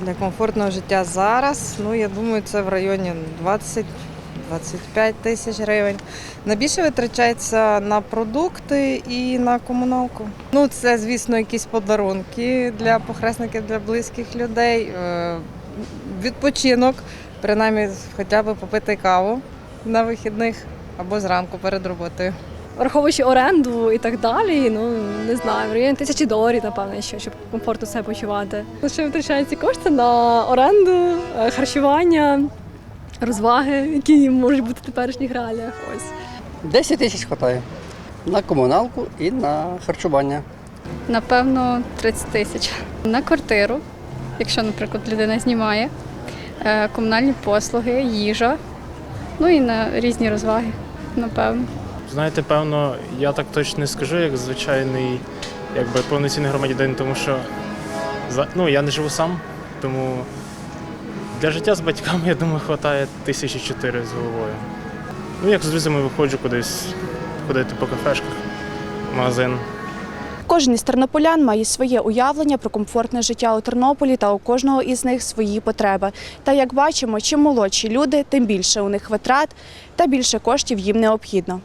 Для комфортного життя зараз, ну я думаю, це в районі 20 25 тисяч гривень. Найбільше витрачається на продукти і на комуналку. Ну, це, звісно, якісь подарунки для похресників, для близьких людей, е, відпочинок, принаймні хоча б попити каву на вихідних або зранку перед роботою. Враховуючи оренду і так далі, ну не знаю, в районі тисячі доларів, напевно, що, щоб комфортно себе почувати. Лише витрачають ці кошти на оренду, е, харчування, розваги, які можуть бути в теперішніх реаліях. Ось. 10 тисяч вистачає на комуналку і на харчування. Напевно, 30 тисяч. На квартиру, якщо, наприклад, людина знімає, е, комунальні послуги, їжа, ну і на різні розваги, напевно. Знаєте, певно, я так точно не скажу, як звичайний, якби повноцінний громадянин, тому що ну, я не живу сам, тому для життя з батьками, я думаю, вистачає тисячі чотири з головою. Ну, як з друзями виходжу кудись ходити по кафешках, магазин. Кожен із тернополян має своє уявлення про комфортне життя у Тернополі та у кожного із них свої потреби. Та як бачимо, чим молодші люди, тим більше у них витрат та більше коштів їм необхідно.